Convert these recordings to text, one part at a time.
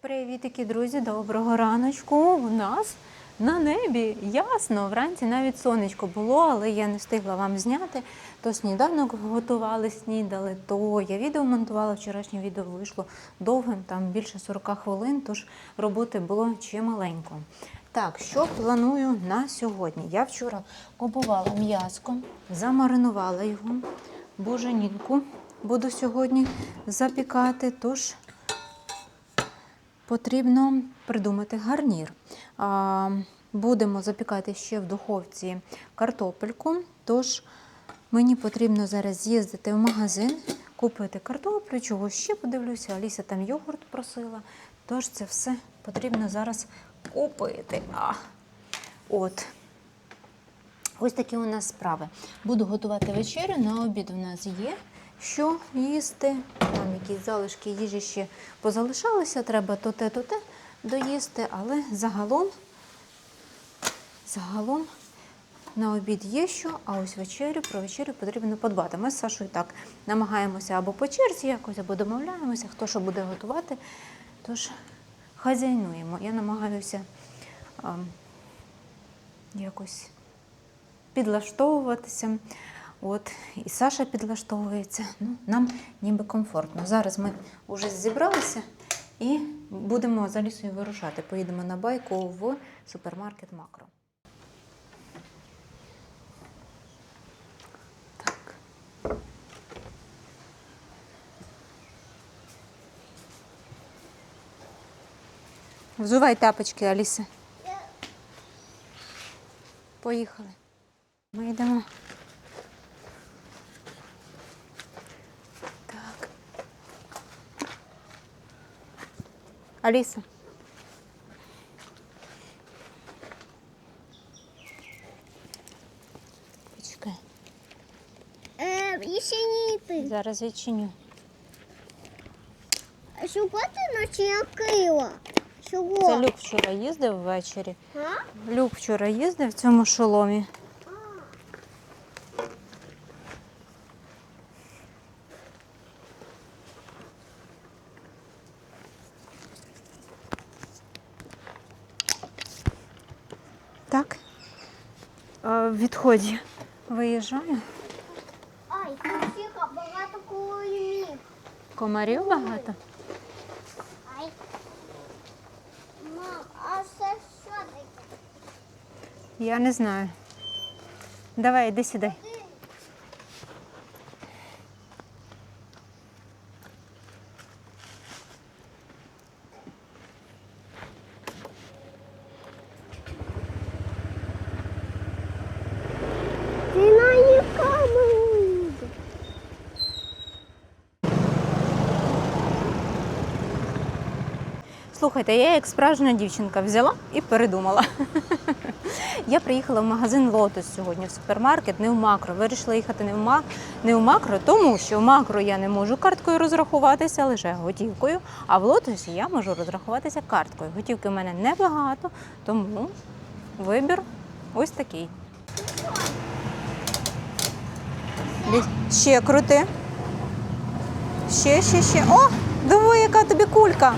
Привітики, друзі! Доброго раночку! У нас на небі ясно. Вранці навіть сонечко було, але я не встигла вам зняти. То сніданок готували, снідали, то я відео монтувала. Вчорашнє відео вийшло довгим, там більше 40 хвилин, тож роботи було чималенько. Так, що планую на сьогодні? Я вчора купувала м'язко, замаринувала його, буженінку буду сьогодні запікати. Тож потрібно придумати гарнір. Будемо запікати ще в духовці картопельку. Тож мені потрібно зараз з'їздити в магазин, купити картоплю, чого ще подивлюся. Аліся там йогурт просила. Тож це все потрібно зараз купити. От. Ось такі у нас справи. Буду готувати вечерю. На обід у нас є що їсти. Там якісь залишки їжі ще позалишалися, треба то те, то те доїсти, але загалом, загалом на обід є що, а ось вечерю, про вечерю потрібно подбати. Ми з Сашою так намагаємося або по черзі якось, або домовляємося, хто що буде готувати. Тож хазяйнуємо. Я намагаюся а, якось підлаштовуватися. От, і Саша підлаштовується. Ну, нам ніби комфортно. Зараз ми вже зібралися і будемо за лісою вирушати. Поїдемо на байку в супермаркет Макро. Так. Взувай тапочки, Аліса. Поїхали. Ми йдемо. Аліса. Почекай. Е. Зараз відчиню. Шукати ночі Києва. Чого? Це Люк вчора їздив ввечері. А? Люк вчора їздив в цьому шоломі. В відході виїжджаю. Ай, тихо, багато комарів. Комарів багато. Ай. Мам, а це що таке? Я не знаю. Давай, іди сюди. Ти на її камеру їде. Слухайте, я як справжня дівчинка взяла і передумала. Я приїхала в магазин Лотос сьогодні в супермаркет, не в макро. Вирішила їхати не в, ма... не в макро, тому що в макро я не можу карткою розрахуватися, лише готівкою. А в лотосі я можу розрахуватися карткою. Готівки в мене небагато, тому вибір ось такий. Ще крути. Ще, ще, ще. О, диви, яка тобі кулька.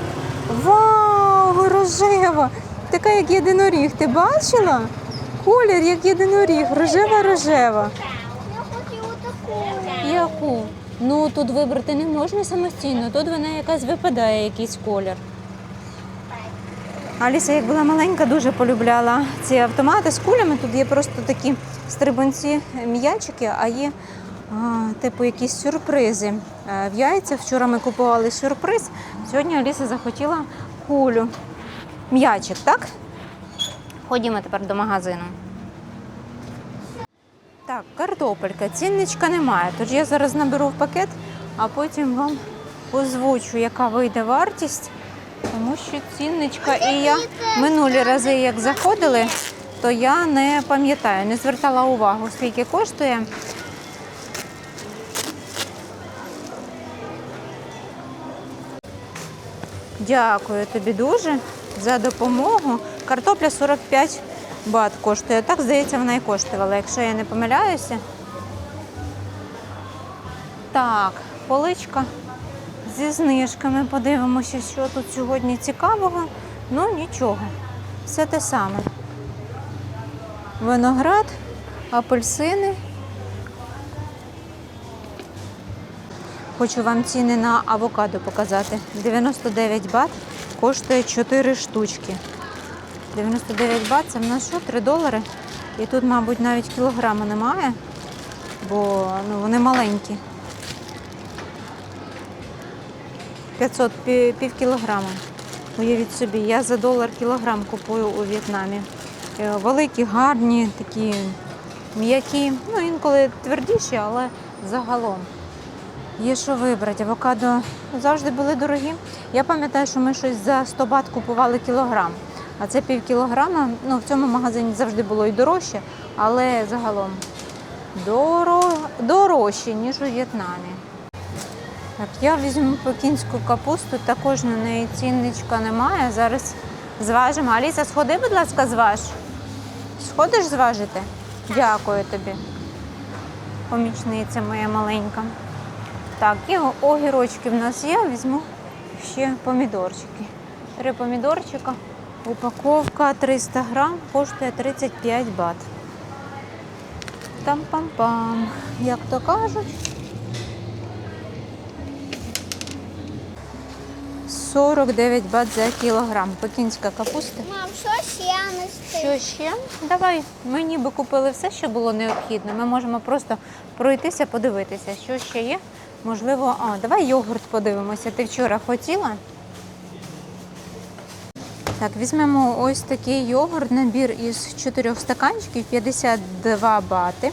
Вау, рожева. Така, як єдиноріг. Ти бачила? Колір, як єдиноріг, рожева, рожева. Я хочу отаку. Яку? Ну тут вибрати не можна самостійно, тут вона якась випадає, якийсь колір. Аліса, як була маленька, дуже полюбляла ці автомати з кулями. Тут є просто такі стрибунці м'ячики, а є типу якісь сюрпризи е, в яйця. Вчора ми купували сюрприз. Сьогодні Аліса захотіла кулю. М'ячик, так? Ходімо тепер до магазину. Так, картопелька, цінничка немає. Тож я зараз наберу в пакет, а потім вам озвучу, яка вийде вартість. Тому що цінничка і я минулі рази, як заходили, то я не пам'ятаю, не звертала увагу, скільки коштує. Дякую тобі дуже за допомогу. Картопля 45 бат коштує. Так, здається, вона і коштувала, якщо я не помиляюся. Так, поличка зі знижками. Подивимося, що тут сьогодні цікавого. Ну нічого, все те саме. Виноград, апельсини. Хочу вам ціни на авокадо показати. 99 бат коштує 4 штучки. 99 бат це в нас що, 3 долари. І тут, мабуть, навіть кілограма немає, бо ну, вони маленькі. 500 пів кілограма. Уявіть собі, я за долар кілограм купую у В'єтнамі. Е, Великі, гарні, такі м'які, ну інколи твердіші, але загалом. Є що вибрати. Авокадо завжди були дорогі. Я пам'ятаю, що ми щось за 100 бат купували кілограм. А це пів кілограма. Ну, в цьому магазині завжди було і дорожче, але загалом доро... дорожче, ніж у В'єтнамі. Так, я візьму пекінську капусту, також на неї цінничка немає. Зараз зважимо. Аліса, сходи, будь ласка, зваж. Сходиш зважити? Дякую тобі. Помічниця моя маленька. Так, і огірочки в нас є. Візьму ще помідорчики. Три помідорчика. Упаковка 300 грам коштує 35 бат. Там-пам-пам. Як то кажуть. 49 бат за кілограм. Пекінська капуста. Мам, що ще нести? Що ще? Давай. Ми ніби купили все, що було необхідно. Ми можемо просто пройтися, подивитися, що ще є. Можливо, а, давай йогурт подивимося. Ти вчора хотіла? Так, візьмемо ось такий йогурт, набір із чотирьох стаканчиків, 52 бати.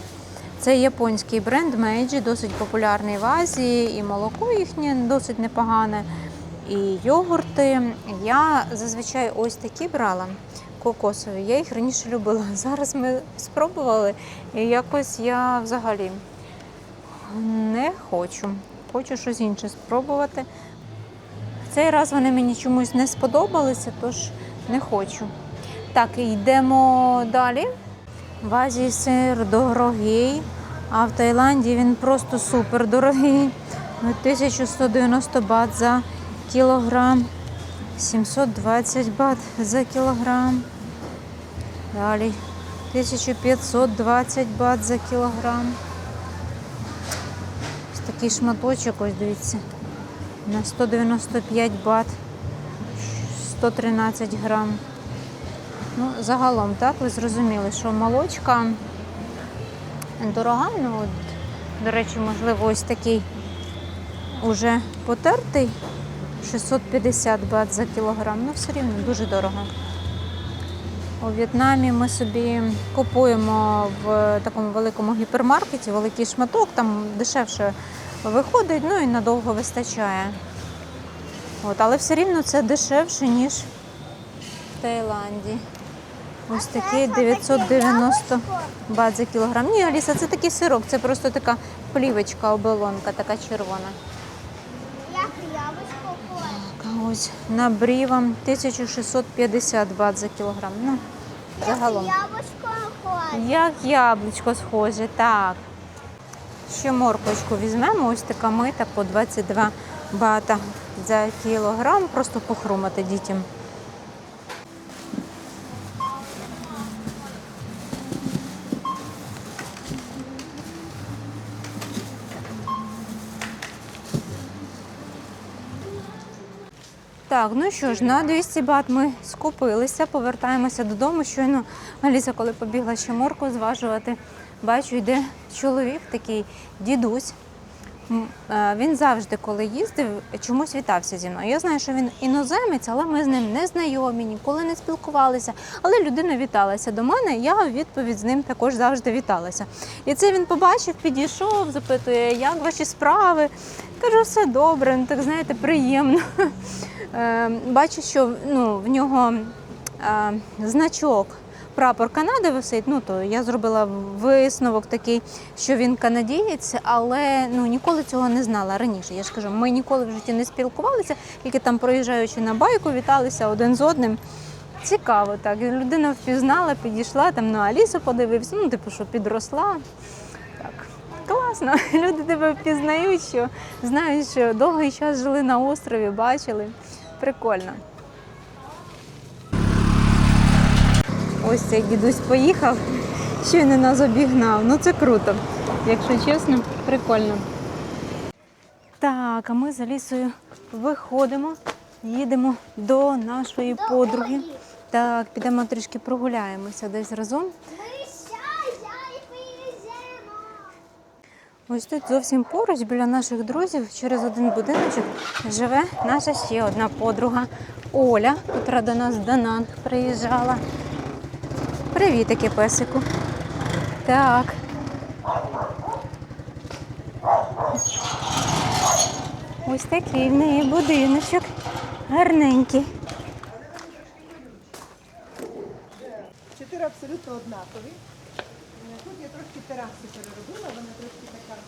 Це японський бренд Meiji, досить популярний в Азії, і молоко їхнє досить непогане. І йогурти. Я зазвичай ось такі брала кокосові. Я їх раніше любила. Зараз ми спробували, і якось я взагалі не хочу. Хочу щось інше спробувати. Цей раз вони мені чомусь не сподобалися, тож не хочу. Так, йдемо далі. В Азії сир дорогий, а в Таїланді він просто супер дорогий. 1190 бат за кілограм, 720 бат за кілограм. Далі 1520 бат за кілограм. Такий шматочок, ось дивіться, на 195 бат, 113 грам. Ну, загалом, так, ви зрозуміли, що молочка дорога. Ну, от, до речі, можливо, ось такий уже потертий 650 бат за кілограм. Ну, все рівно дуже дорого. У В'єтнамі ми собі купуємо в такому великому гіпермаркеті великий шматок, там дешевше виходить, ну і надовго вистачає. От, але все рівно це дешевше, ніж в Таїланді. Ось такий 990 бат за кілограм. Ні, Аліса, це такий сирок, це просто така плівочка, оболонка, така червона. Так, ось набрівом 1650 бат за кілограм. Ну, загалом. Як яблучко схоже, так. Ще морквочку візьмемо, ось така мита по 22 бата за кілограм, просто похрумати дітям. Так, ну що ж, на 200 бат ми скупилися, повертаємося додому. Щойно Аліса, коли побігла ще морку зважувати, бачу, йде чоловік такий дідусь. Е, Він завжди, коли їздив, чомусь вітався зі мною. Я знаю, що він іноземець, але ми з ним не знайомі, ніколи не спілкувалися. Але людина віталася до мене, я в відповідь з ним також завжди віталася. І це він побачив, підійшов, запитує, як ваші справи. Кажу, все добре, ну так знаєте, приємно. Е, Бачу, що ну, в нього е, значок. Прапор Канади висить, ну то я зробила висновок такий, що він канадієць, але ну ніколи цього не знала раніше. Я ж кажу, ми ніколи в житті не спілкувалися, тільки там проїжджаючи на байку, віталися один з одним. Цікаво, так. Людина впізнала, підійшла, там на Алісу подивився, ну, типу, що підросла. Так. Класно. Люди тебе впізнають, що знають, що довгий час жили на острові, бачили. Прикольно. Ось цей дідусь поїхав, щойно нас обігнав. Ну це круто. Якщо чесно, прикольно. Так, а ми з Алісою виходимо, їдемо до нашої подруги. Так, підемо трішки прогуляємося десь разом. Ось тут зовсім поруч біля наших друзів через один будиночок живе наша ще одна подруга Оля, котра до нас з Данан приїжджала. Привітики, песику. Так. Ось такий в неї будиночок. Гарненький. Чотири абсолютно однакові. Тут я трошки тераси переробила, вона трошки така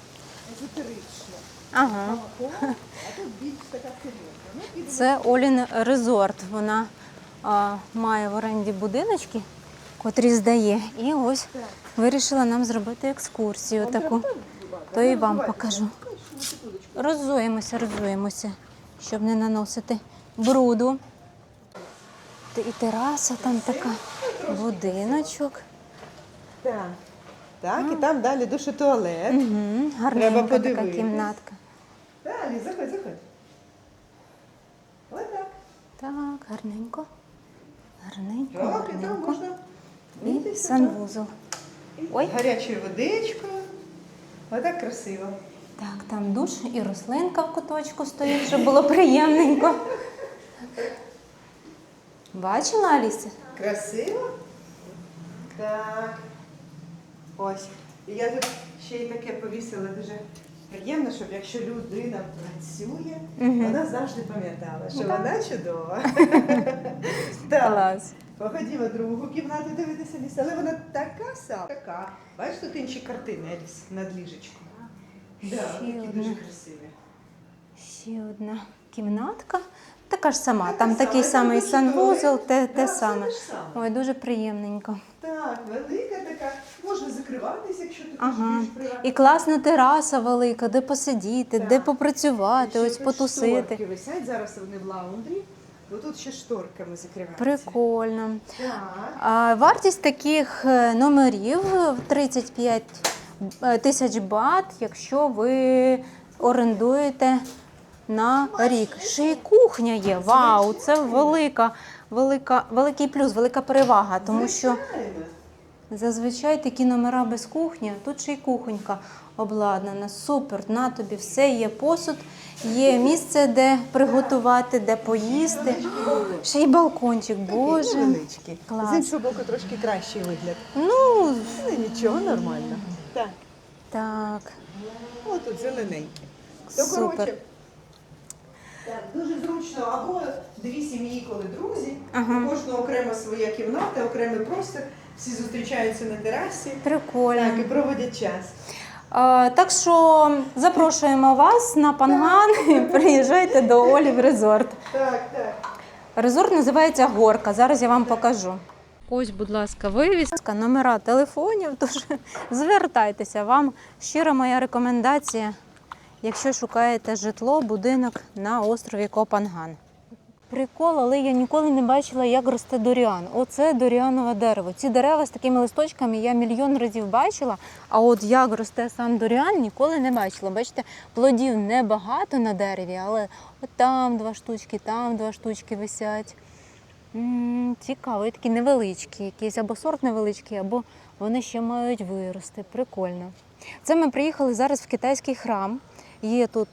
езотерична. Ага. А тут більш така серйозна. Ну. Це Олін резорт. Вона а, має в оренді будиночки, котрі здає. І ось вирішила нам зробити екскурсію таку. То і вам покажу. Роззуємося, роззуємося, щоб не наносити бруду. І тераса там така, будиночок. Так. Так, і там далі душ і туалет. Угу, гарненька така кімнатка. Далі, заходь, заходь. Отак. Так, гарненько. Гарненько, Так, і там можна І санвузол. Ой. Гарячою водичкою. Отак красиво. Так, там душ і рослинка в куточку стоїть, щоб було приємненько. Бачила Аліса? Красиво? Так. Ось. І я тут ще й таке повісила дуже приємно, щоб якщо людина працює, Мгм. вона завжди пам'ятала, що Так. вона чудова. Клас. Походімо другу кімнату дивитися ліс, але вона така сама. Така. Бачиш, тут інші картини Еліс над ліжечком. Да, Ще такі одна. дуже красиві. Ще одна кімнатка. Така ж сама. Така Там сама, такий там самий дуже санвузол, туалет. те, те саме. те ж саме. Ой, дуже приємненько. Так, велика така. Можна закриватись, якщо ти Ага. хочеш більш приватно. І класна тераса велика, де посидіти, Так. де попрацювати, Ще ось тут потусити. Шторки висять, зараз вони в лаундрі, бо тут ще шторками закриваються. Прикольно. А, Вартість таких е, номерів 35 е, тисяч бат, якщо ви орендуєте на рік. Ще й кухня є. Вау, це велика, велика, великий плюс, велика перевага, тому що зазвичай такі номера без кухні, тут ще й кухонька обладнана. Супер, на тобі все є посуд, є місце, де приготувати, де поїсти. Ще й балкончик, Боже. невеличкий. Клас. З іншого боку трошки кращий вигляд. Ну, Але нічого, нормально. Так. так. О, тут зелененьке. То, Супер. коротше, так, дуже зручно. Або дві сім'ї, коли друзі, Ага. у кожного окрема своя кімната, окремий простір, всі зустрічаються на терасі. Прикольно. Так, і проводять час. Так що запрошуємо вас на Панган. Приїжджайте до Олі в резорт. Так, так. Резорт називається Горка. Зараз я вам покажу. Ось, будь ласка, вивіска, номера телефонів. Тож звертайтеся. Вам щира моя рекомендація, якщо шукаєте житло, будинок на острові Копанган. Прикол, але я ніколи не бачила, як росте доріан. Оце доріанове дерево. Ці дерева з такими листочками я мільйон разів бачила. А от як росте сам доріан, ніколи не бачила. Бачите, плодів небагато на дереві, але от там два штучки, там два штучки висять. Цікаво, такі невеличкі, якісь або сорт невеличкий, або вони ще мають вирости. Прикольно. Це ми приїхали зараз в китайський храм. Є тут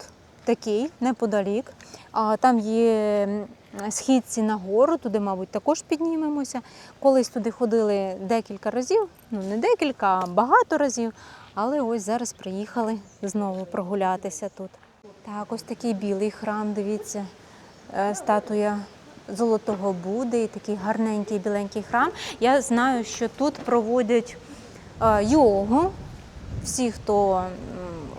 такий неподалік. А там є східці на гору, туди, мабуть, також піднімемося. Колись туди ходили декілька разів, ну не декілька, а багато разів. Але ось зараз приїхали знову прогулятися тут. Так, ось такий білий храм, дивіться, е, статуя Золотого Буди, і такий гарненький біленький храм. Я знаю, що тут проводять е, йогу. Всі, хто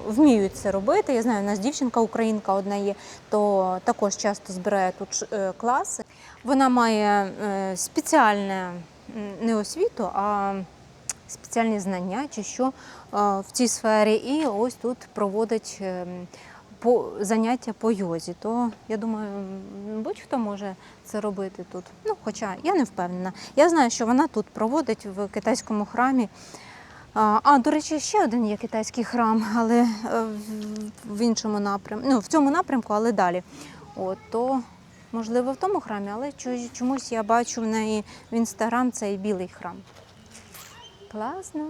вміють це робити. Я знаю, у нас дівчинка українка одна є, то також часто збирає тут е, класи. Вона має е, спеціальне не освіту, а спеціальні знання чи що е, в цій сфері, і ось тут проводить по заняття по йозі. То я думаю, будь-хто може це робити тут. Ну, хоча я не впевнена. Я знаю, що вона тут проводить в китайському храмі. А, до речі, ще один є китайський храм, але е, в- в іншому напрямку, ну, в цьому напрямку, але далі. От, то, можливо, в тому храмі, але чомусь я бачу в неї в інстаграм цей білий храм. Класно.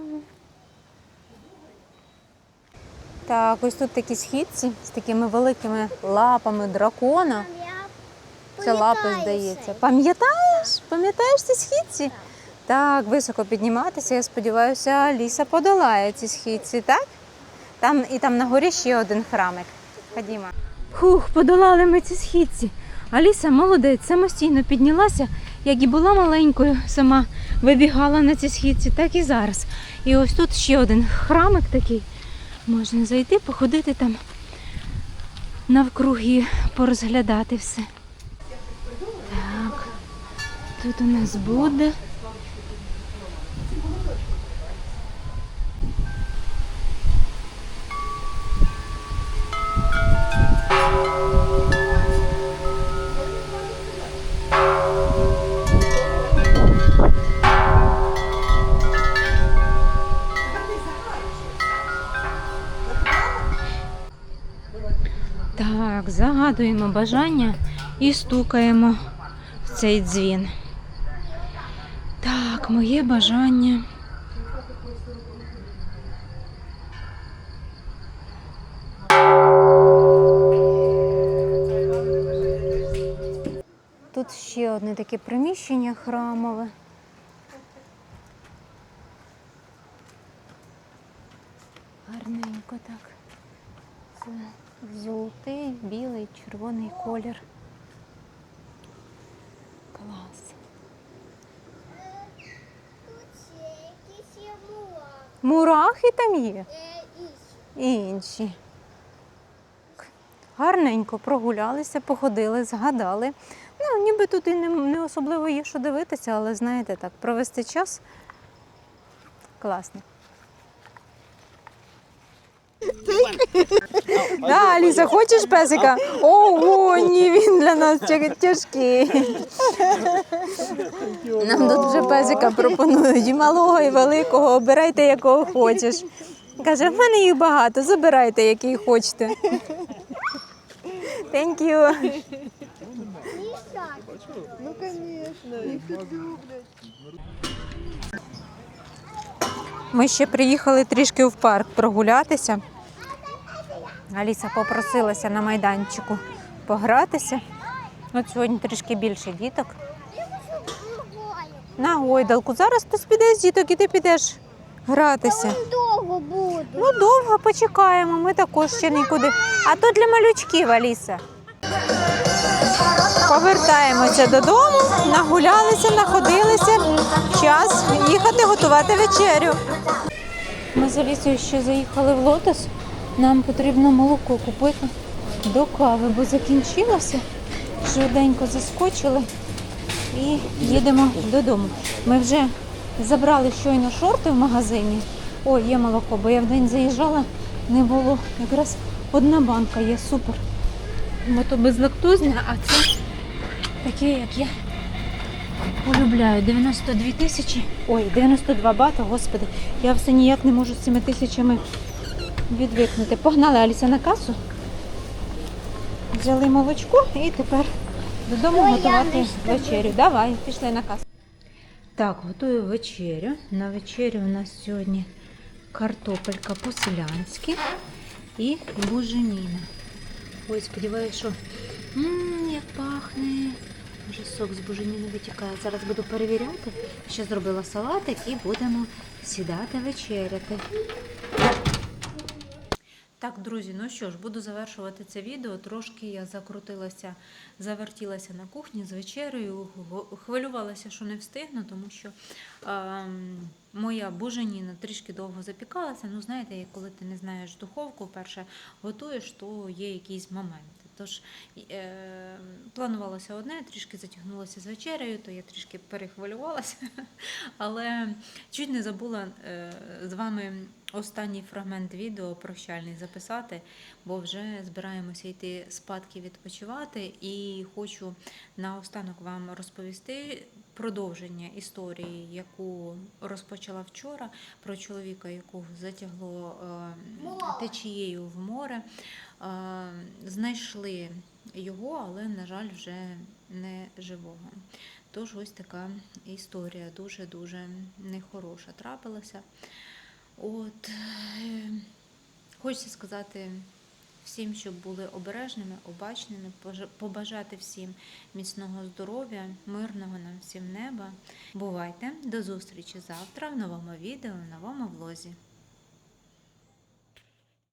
Так, ось тут такі східці з такими великими лапами дракона. Це лапи, здається. Пам'ятаєш? Пам'ятаєш ці східці? Так, високо підніматися. Я сподіваюся, Аліса подолає ці східці, так? Там і там на горі ще один храмик. Ходімо. Хух, подолали ми ці східці. Аліса молодець, самостійно піднялася, як і була маленькою, сама вибігала на ці східці, так і зараз. І ось тут ще один храмик такий. Можна зайти, походити там навкруги, порозглядати все. Так, тут у нас буде. Загадуємо бажання і стукаємо в цей дзвін. Так, моє бажання. Тут ще одне таке приміщення храмове. Гарненько так. Золотий, білий, червоний колір. Клас. Мурахи там є Е, і інші. Гарненько прогулялися, походили, згадали. Ну, ніби тут і не, не особливо є що дивитися, але знаєте, так, провести час класно. Да, Аліса, хочеш песика? Ого, ні, він для нас тяжкий. Нам тут вже песика пропонують і малого, і великого. Обирайте, якого хочеш. Каже, в мене їх багато, забирайте, який хочете. Thank you. Ну, звісно, їх тут люблять. Ми ще приїхали трішки в парк прогулятися. Аліса попросилася на майданчику погратися. От сьогодні трішки більше діток. На гойдалку. Зараз хтось піде з діток і ти підеш гратися. Довго буде. Ну, довго почекаємо, ми також ще нікуди. А то для малючків, Аліса. Повертаємося додому, нагулялися, находилися. Час їхати готувати вечерю. Ми з Алісою ще заїхали в лотос. Нам потрібно молоко купити до кави, бо закінчилося. Швиденько заскочили і їдемо додому. Ми вже забрали щойно шорти в магазині. О, є молоко, бо я в день заїжджала, не було. Якраз одна банка є, супер. Бо то безлактозне, а це таке, як я полюбляю. 92 тисячі. Ой, 92 бата, господи. Я все ніяк не можу з цими тисячами відвикнути. Погнали Аліса на касу. Взяли молочко і тепер додому Ой, готувати вечерю. Давай, пішли на касу. Так, готую вечерю. На вечерю у нас сьогодні картопелька по-селянськи і буженіна. Ой, сподіваюся, що Ммм, як пахне. Вже сок з буженіни витікає. Зараз буду перевіряти. Ще зробила салатик і будемо сідати вечеряти. Так, друзі, ну що ж, буду завершувати це відео. Трошки я закрутилася, завертілася на кухні з вечерею, хвилювалася, що не встигну, тому що ем, моя буженіна трішки довго запікалася. Ну, знаєте, коли ти не знаєш духовку, перше готуєш, то є якісь моменти. Тож е, планувалося одне, трішки затягнулося з вечерею, то я трішки перехвилювалася, але чуть не забула е, з вами останній фрагмент відео прощальний записати, бо вже збираємося йти спадки відпочивати, і хочу наостанок вам розповісти продовження історії, яку розпочала вчора, про чоловіка, якого затягло е, течією в море. Е, Знайшли його, але, на жаль, вже не живого. Тож ось така історія дуже-дуже нехороша трапилася. От е, хочеться сказати всім, щоб були обережними, обачними, побажати всім міцного здоров'я, мирного нам всім неба. Бувайте, до зустрічі завтра в новому відео, в новому влозі.